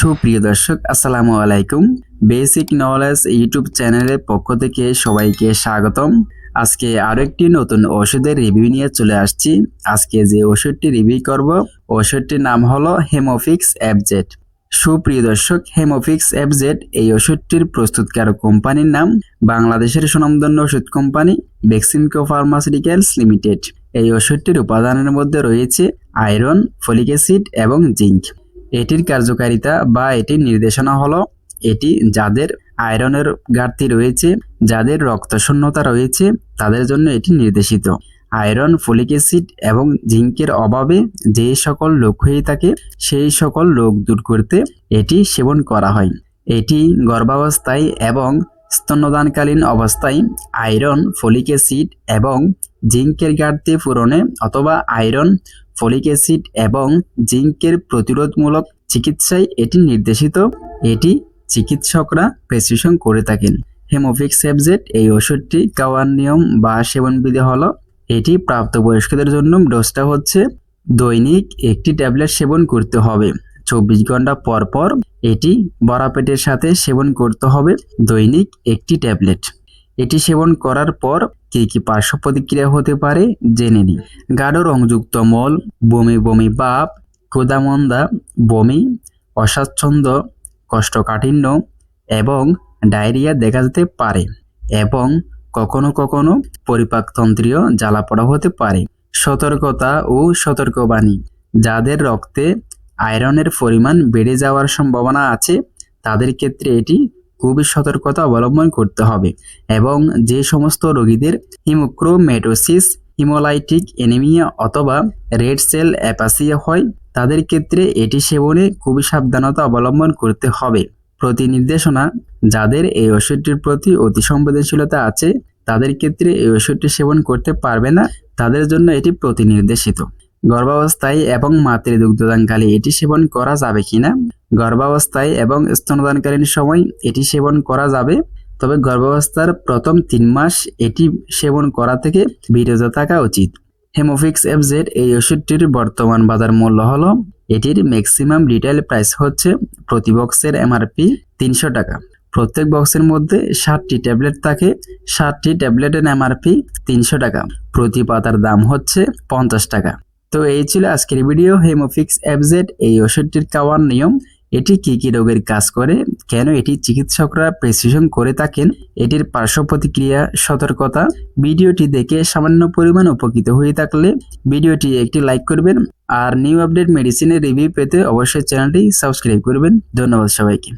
সুপ্রিয় দর্শক, আসসালামু আলাইকুম। বেসিক নলেজ ইউটিউব চ্যানেলের পক্ষ থেকে সবাইকে স্বাগতম। আজকে আরও একটি নতুন ওষুধের রিভিউ নিয়ে চলে আসছি। আজকে যে ওষুধটি রিভিউ করব ওষুধটির নাম হলো হেমোফিক্স অ্যাবজেট সুপ্রিয় দর্শক হেমোফিক্স অ্যাবজেট এই ওষুধটির প্রস্তুতকারক কোম্পানির নাম বাংলাদেশের সুনামধন্য ওষুধ কোম্পানি বেক্সিমকো ফার্মাসিউটিক্যালস লিমিটেড এই ওষুধটির উপাদানের মধ্যে রয়েছে আয়রন ফলিক অ্যাসিড এবং জিঙ্ক এটির কার্যকারিতা বা এটির নির্দেশনা হলো এটি যাদের আয়রনের ঘাটতি রয়েছে, যাদের রক্তশূন্যতা রয়েছে, তাদের জন্য এটি নির্দেশিত। আয়রন ফলিক অ্যাসিড এবং জিঙ্কের অভাবে যে সকল লোক হয়ে থাকে, সেই সকল রোগ দূর করতে এটি সেবন করা হয়। এটি গর্ভাবস্থায় এবং স্তন্যদানকালীন অবস্থায় আয়রন ফলিক অ্যাসিড এবং জিঙ্কের ঘাটতি পূরণে অথবা আয়রন ফলিক অ্যাসিড এবং জিঙ্কের প্রতিরোধমূলক চিকিৎসায় এটি নির্দেশিত। এটি চিকিৎসকরা প্রেসক্রিপশন করে থাকেন। হেমোফিক্স অ্যাবজেট এই ওষুধটি খাওয়ার নিয়ম বা সেবনবিধি হলো, এটি প্রাপ্তবয়স্কদের জন্য ডোজটা হচ্ছে দৈনিক একটি ট্যাবলেট সেবন করতে হবে। চব্বিশ ঘণ্টা পর পর এটি বড়া পেটের সাথে সেবন করতে হবে দৈনিক একটি ট্যাবলেট। এটি সেবন করার পর কী কী পার্শ্ব প্রতিক্রিয়া হতে পারে জেনে নিই। গাঢ় রংযুক্ত মল, বমি বমি বাপ ক্ষুদামন্দা বমি অস্বাচ্ছন্দ্য কোষ্ঠকাঠিন্য এবং ডায়রিয়া দেখা যেতে পারে এবং কখনো কখনো পরিপাকতন্ত্রীয় জ্বালাপড়া হতে পারে। সতর্কতা ও সতর্কবাণী, যাদের রক্তে আয়রনের পরিমাণ বেড়ে যাওয়ার সম্ভাবনা আছে, তাদের ক্ষেত্রে এটি খুবই সতর্কতা অবলম্বন করতে হবে এবং যে সমস্ত রোগীদের হিমোক্রোমেটোসিস, হিমোলাইটিক এনিমিয়া অথবা রেড সেল অ্যাপাসিয়া হয়, তাদের ক্ষেত্রে এটি সেবনে খুবই সাবধানতা অবলম্বন করতে হবে। প্রতি নির্দেশনা যাদের এই ওষুধটির প্রতি অতি সংবেদনশীলতা আছে, তাদের ক্ষেত্রে এই ওষুধটি সেবন করতে পারবে না, তাদের জন্য এটি প্রতি নির্দেশিত গর্ভাবস্থায় এবং মাতৃ দুগ্ধদানকালে এটি সেবন করা যাবে কিনা? গর্ভাবস্থায় এবং স্তনদানকালীন সময় এটি সেবন করা যাবে, তবে গর্ভাবস্থার প্রথম তিন মাস এটি সেবন করা থেকে বিরত থাকা উচিত। হেমোফিক্স এফজেড এই ওষুধটির বর্তমান বাজার মূল্য হলো, এটির ম্যাক্সিমাম রিটেল প্রাইস হচ্ছে প্রতি বক্সের এমআরপি তিনশো টাকা। প্রত্যেক বক্সের মধ্যে ষাটটি ট্যাবলেট থাকে ষাটটি ট্যাবলেটের এমআরপি তিনশো টাকা। প্রতি পাতার দাম হচ্ছে পঞ্চাশ টাকা। তো এই ছিল আজকের ভিডিও হেমোফিক্স অ্যাবজেড এই ওষুধটির খাওয়ার নিয়ম। এটি কি কি রোগের কাজ করে? কেন এটি চিকিৎসকরা প্রেসিশন করে থাকেন? এটির পার্শ্ব প্রতিক্রিয়া, সতর্কতা। ভিডিওটি দেখে সামান্য পরিমাণ উপকৃত হয়ে থাকলে ভিডিওটি একটি লাইক করবেন। আর নিউ আপডেট মেডিসিনের রিভিউ পেতে অবশ্যই চ্যানেলটি সাবস্ক্রাইব করবেন। ধন্যবাদ সবাইকে।